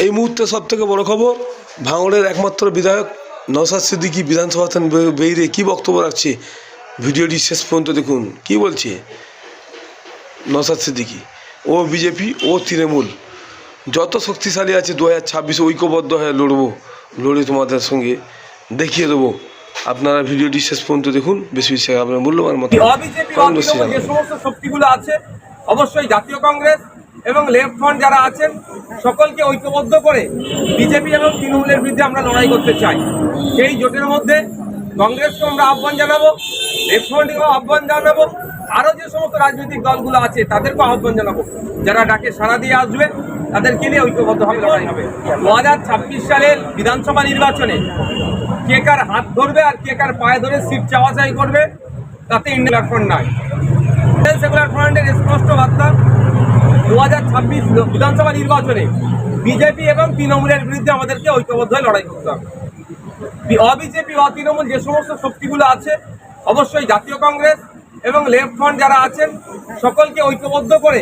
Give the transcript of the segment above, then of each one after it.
এই মুহূর্তে সব থেকে বড় খবর ভাঙড়ের একমাত্র বিধায়ক নওসাদ সিদ্দিকী বিধানসভা থেকে বে- বেরিয়ে কী বক্তব্য রাখছে? ভিডিওটি শেষ পর্যন্ত দেখুন। কি বলছে নওসাদ সিদ্দিকী? ও বিজেপি ও তৃণমূল। যত শক্তিশালী আছে দু হাজার ছাব্বিশে ঐক্যবদ্ধ হয়ে লড়বো লড়ে তোমাদের সঙ্গে দেখিয়ে দেবো। আপনারা ভিডিওটি শেষ পর্যন্ত দেখুন। বেশি বেশি আপনার মূল্যবান মতো যে সমস্ত শক্তিগুলো আছে অবশ্যই জাতীয় কংগ্রেস এবং লেফট ফ্রন্ট যারা আছেন, সকলকে ঐক্যবদ্ধ করে বিজেপি এবং তৃণমূলের বিরুদ্ধে আমরা লড়াই করতে চাই। সেই জোটের মধ্যে কংগ্রেসকে আমরা আহ্বান জানাব লেফট ফ্রন্টকেও আহ্বান জানাব, আরও যে সমস্ত রাজনৈতিক দলগুলো আছে, তাদেরকেও আহ্বান জানাব। যারা ডাকে সাড়া দিয়ে আসবে, তাদেরকে নিয়ে ঐক্যবদ্ধভাবে লড়াই হবে। দু হাজার ছাব্বিশ সালের বিধানসভা নির্বাচনে কে কার হাত ধরবে আর কে কার পায়ে ধরে সিট চাওয়া চাই করবে, তাতে ইন্ডিয়ান ফ্রন্ট নাই। সেকুলার ফ্রন্টের স্পষ্ট বার্তা দু হাজার ছাব্বিশ বিধানসভা নির্বাচনে বিজেপি এবং তৃণমূলের বিরুদ্ধে আমাদেরকে ঐক্যবদ্ধ হয়ে লড়াই করতে হবে। অবিজেপি তৃণমূল যে সমস্ত শক্তিগুলো আছে, অবশ্যই জাতীয় কংগ্রেস এবং লেফট ফ্রন্ট যারা আছেন, সকলকে ঐক্যবদ্ধ করে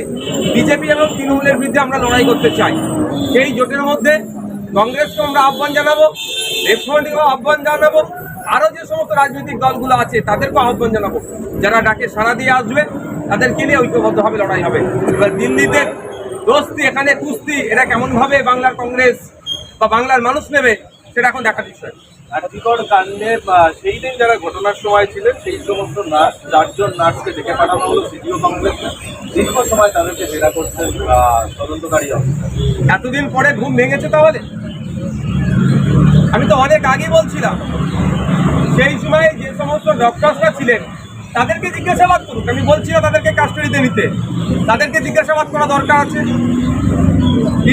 বিজেপি এবং তৃণমূলের বিরুদ্ধে আমরা লড়াই করতে চাই। সেই জোটের মধ্যে কংগ্রেসকে আমরা আহ্বান জানাব, লেফট ফ্রন্টকেও আহ্বান জানাব, আরও যে সমস্ত রাজনৈতিক দলগুলো আছে, তাদেরকেও আহ্বান জানাব, যারা ডাকে সাড়া দিয়ে আসবে। তাদেরকে নিয়ে ঐক্যবদ্ধভাবে লড়াই হবে? এবার দিল্লিতে দোস্তি এখানে কুস্তি এটা কেমনভাবে বাংলার কংগ্রেস বা বাংলার মানুষ নেবে সেটা এখন দেখার বিষয়। আর্থিকর কাণ্ডে বা সেই দিন যারা ঘটনার সময় ছিলেন সেই সমস্ত নার্স চারজন নার্সকে ডেকে পাঠানো হলো সিডিও কংগ্রেস দীর্ঘ সময় তাদেরকে জেরা করছেন তদন্তকারী অফিসার। এতদিন পরে ঘুম ভেঙেছে তাহলে? আমি তো অনেক আগে বলছিলাম সেই সময় যে সমস্ত ডক্টরসরা ছিলেন তাদেরকে জিজ্ঞাসাবাদ করুক। আমি বলছি না তাদেরকে কাস্টডিতে নিতে। তাদেরকে জিজ্ঞাসাবাদ করা দরকার আছে।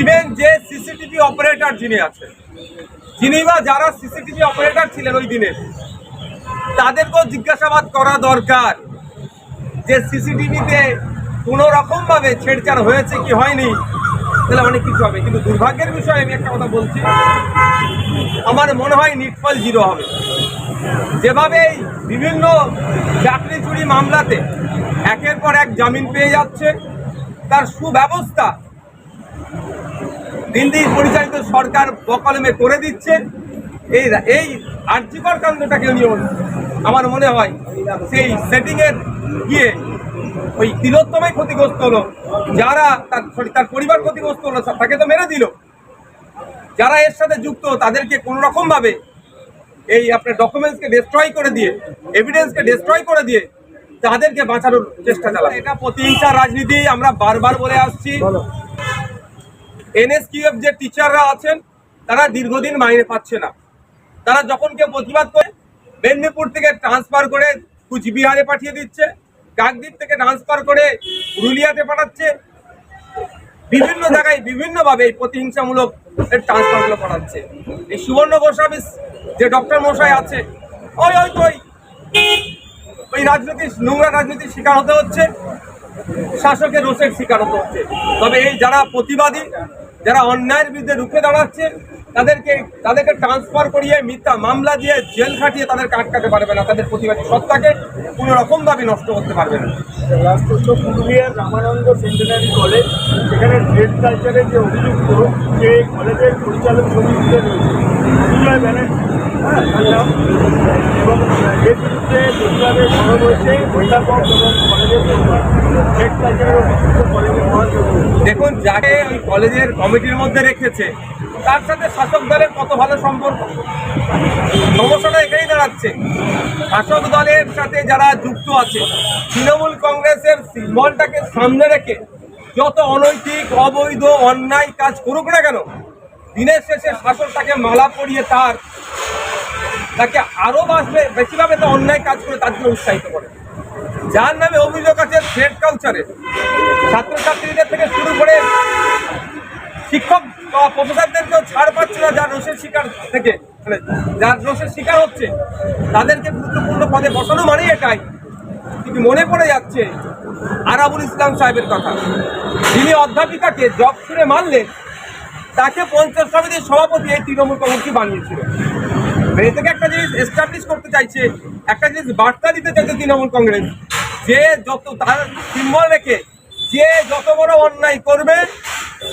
ইভেন যে সিসিটিভি অপারেটর যিনি আছেন, যিনি বা যারা সিসিটিভি অপারেটর ছিলেন ওই দিনে, তাদেরকেও জিজ্ঞাসাবাদ করা দরকার যে সিসিটিভিতে কোনো রকমভাবে ছেড়ছাড় হয়েছে কি হয়নি। তাহলে অনেক কিছু হবে। কিন্তু দুর্ভাগ্যের বিষয়ে আমি একটা কথা বলছি। আমার মনে হয় নিটফল জিরো হবে। যেভাবে বিভিন্ন চাকরি চুরি মামলাতে একের পর এক জামিন পেয়ে যাচ্ছে, তার সুব্যবস্থা দিল্লি পরিচালিত সরকার বকলমে করে দিচ্ছে। এই এই আর্যিকর কাণ্ডটাকে নিয়ে আমার মনে হয় সেই সেটিংয়ের গিয়ে ওই তিলোত্তমাই ক্ষতিগ্রস্ত হলো। যারা তার তার পরিবার ক্ষতিগ্রস্ত হলো, তাকে তো মেরে দিল। যারা এর সাথে যুক্ত, তাদেরকে কোনো রকমভাবে এই আপনার ডকুমেন্টসকে ডিস্ট্রয় করে দিয়ে এভিডেন্সকে ডিস্ট্রয় করে দিয়ে তাদেরকে বাঁচানোর চেষ্টা চালাবে এটা প্রতিহিংসা রাজনীতি আমরা বারবার বলে আসছি। এনএসকিউএফ যে টিচাররা আছেন তারা দীর্ঘদিন মাইনে পাচ্ছে না। তারা যখন কেউ প্রতিবাদ করে মেদিনীপুর থেকে ট্রান্সফার করে কুচবিহারে পাঠিয়ে দিচ্ছে কাকদ্বীপ থেকে ট্রান্সফার করে পুরুলিয়াতে পাঠাচ্ছে বিভিন্ন জায়গায় বিভিন্নভাবে এই প্রতিহিংসামূলক ট্রান্সফারগুলো করাচ্ছে এই সুবর্ণ গোস্বামী যে ডক্টর মশাই আছে, ওই ওই ওই ওই রাজনীতি নোংরা রাজনীতির শিকার হতে হচ্ছে, শাসকের রোষের শিকার হতে হচ্ছে। তবে এই যারা প্রতিবাদী, যারা অন্যায়ের বিরুদ্ধে রুখে দাঁড়াচ্ছে তাদেরকে তাদেরকে ট্রান্সফার করিয়ে মিথ্যা মামলা দিয়ে জেল খাটিয়ে তাদেরকে আটকাতে পারবে না তাদের প্রতিবাদী সত্তাকে কোনো রকমভাবে নষ্ট করতে পারবে না। পুরুলিয়ার রামানন্দ সেন্টেনারি কলেজ সেখানে ট্রেড কালচারের যে অভিযুক্ত যে কলেজের পরিচালক সমিতিতে রয়েছে ব্যানার্জি হ্যাঁ এবং এর বিরুদ্ধে প্রতিবাদে সরব হয়েছে অধ্যাপক এবং কলেজের ট্রেড কালচারের অভিযুক্ত কলেজের দেখুন যাকে ওই কলেজের কমিটির মধ্যে রেখেছে তার সাথে শাসক দলের কত ভালো সম্পর্ক? সমস্যাটা এখানেই দাঁড়াচ্ছে। শাসক দলের সাথে যারা যুক্ত আছে, তৃণমূল কংগ্রেসের সিম্বলটাকে সামনে রেখে যত অনৈতিক, অবৈধ, অন্যায় কাজ করুক না কেন, দিনের শেষে শাসক তাকে মালা পরিয়ে তার তাকে আরও বাঁচবে, বেশিভাবে তো অন্যায় কাজ করে তার জন্য উৎসাহিত করে। যার নামে অভিযোগ আছে থ্রেড কালচারে ছাত্রছাত্রীদের থেকে শুরু করে শিক্ষক বা প্রফেসরদেরকেও ছাড় পাচ্ছে না যার রোষের শিকার থেকে। মানে যার রোষের শিকার হচ্ছে, তাদেরকে গুরুত্বপূর্ণ পদে বসানো মানেই এটাই। কিন্তু মনে পড়ে যাচ্ছে আরাবুল ইসলাম সাহেবের কথা। যিনি অধ্যাপিকাকে জব ছুড়ে মারলেন তাকে পঞ্চায়েত সমিতির সভাপতি এই তৃণমূল কংগ্রেসই বানিয়েছিল। এ থেকে একটা জিনিস এস্টাবলিশ করতে চাইছে, একটা জিনিস বার্তা দিতে চাইছে তৃণমূল কংগ্রেস, যে যত তার সিম্বল রেখে, যে যত বড় অন্যায় করবে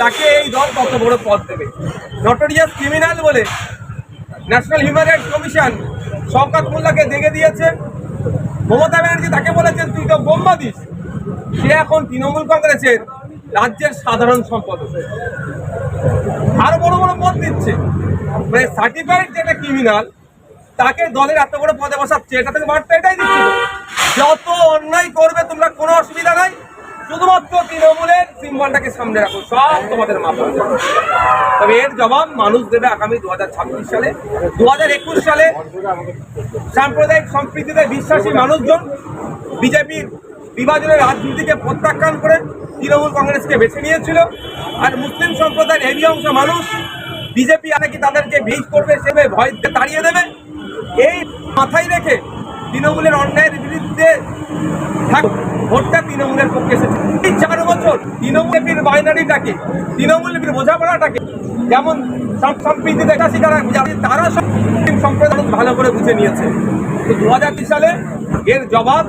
তাকে এই দল কত বড় পদ দেবে? নটোরিয়াস ক্রিমিনাল বলে National Human Rights Commission Shaukat মোল্লাকে দেখে দিয়েছে। মমতা ব্যানার্জি তাকে বলেছেন, তুই তো বোম্বা দিস। সে এখন তৃণমূল কংগ্রেসের রাজ্যের সাধারণ সম্পাদক। আরও বড় বড় পদ দিচ্ছে। মানে সার্টিফাইড যেটা ক্রিমিনাল তাকে দলের এত বড় পদে বসাচ্ছে, এটা থেকে বার্তা এটাই দিচ্ছিল যত অন্যায় করবে, তোমরা কোনো অসুবিধা নাই। শুধুমাত্র তৃণমূলের সিম্বলটাকে সামনে রাখো, সব তোমাদের মাথা তবে এর জবাব মানুষ দেবে আগামী দু হাজার ছাব্বিশ সালে। দু হাজার একুশ সালে সাম্প্রদায়িক সম্প্রীতিতে বিশ্বাসী মানুষজন বিজেপির বিভাজনের রাজনীতিকে প্রত্যাখ্যান করে তৃণমূল কংগ্রেসকে বেছে নিয়েছিল। আর মুসলিম সম্প্রদায়ের হেভি অংশ মানুষ বিজেপি নাকি তাদেরকে ভিজ করবে সেভাবে ভয় তাড়িয়ে দেবে? এই মাথায় রেখে তৃণমূলের অন্যায়ের বিরুদ্ধে থাক, ভোটটা তৃণমূলের পক্ষে এসেছে। চার বছর তৃণমূলের বাইনারিটাকে তৃণমূলের বোঝাপড়াটাকে যেমন সম- সম্প্রীতি যারা- তারা সব সম্প্রদায় ভালো করে বুঝে নিয়েছে। তো দু হাজার ত্রিশ সালে এর জবাব